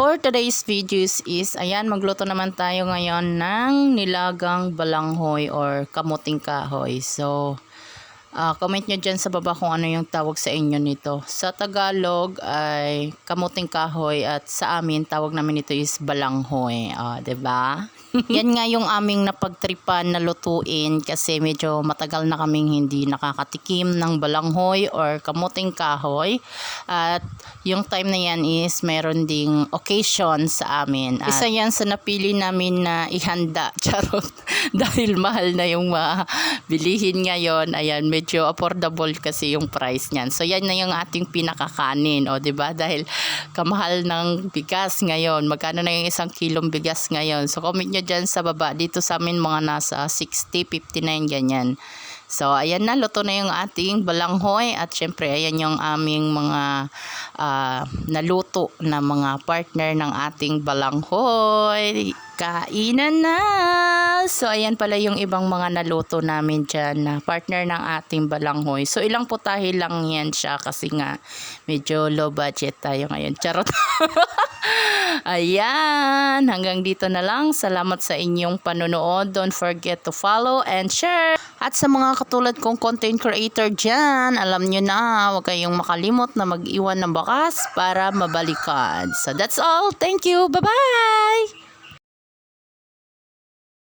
for today's videos is, ayan, magluto naman tayo ngayon ng nilagang balanghoy or kamuting kahoy. So, ah, comment nyo dyan sa baba kung ano yung tawag sa inyo nito. Sa Tagalog ay kamuting kahoy at sa amin tawag namin ito is balanghoy. Ah, 'di ba? Yan nga yung aming napagtripan na lutuin kasi medyo matagal na kaming hindi nakakatikim ng balanghoy or kamuting kahoy. At yung time na yan is meron ding occasion sa amin. At isa yan sa napili namin na ihanda. Charot. Dahil mahal na yung mga bilihin ngayon. Ayan, medyo affordable kasi yung price niyan. So yan na yung ating pinakakanin. O, 'di ba Dahil kamahal ng bigas ngayon. Magkano na yung isang kilong bigas ngayon. So comment nyo dyan sa baba. Dito sa amin mga nasa 60, 59 ganyan. So, ayan na, luto na yung ating balanghoy at syempre, ayan yung aming mga ah, naluto na mga partner ng ating balanghoy. Kainan na! So, ayan pala yung ibang mga naluto namin dyan na partner ng ating balanghoy. So, ilang putahe lang yan siya kasi nga medyo low budget tayo ngayon. Charot! Ayan, hanggang dito na lang. Salamat sa inyong panonood. Don't forget to follow and share. At sa mga katulad kong content creator dyan, alam nyo na, huwag kayong makalimot na mag-iwan ng bakas para mabalikan. So that's all. Thank you. Bye-bye!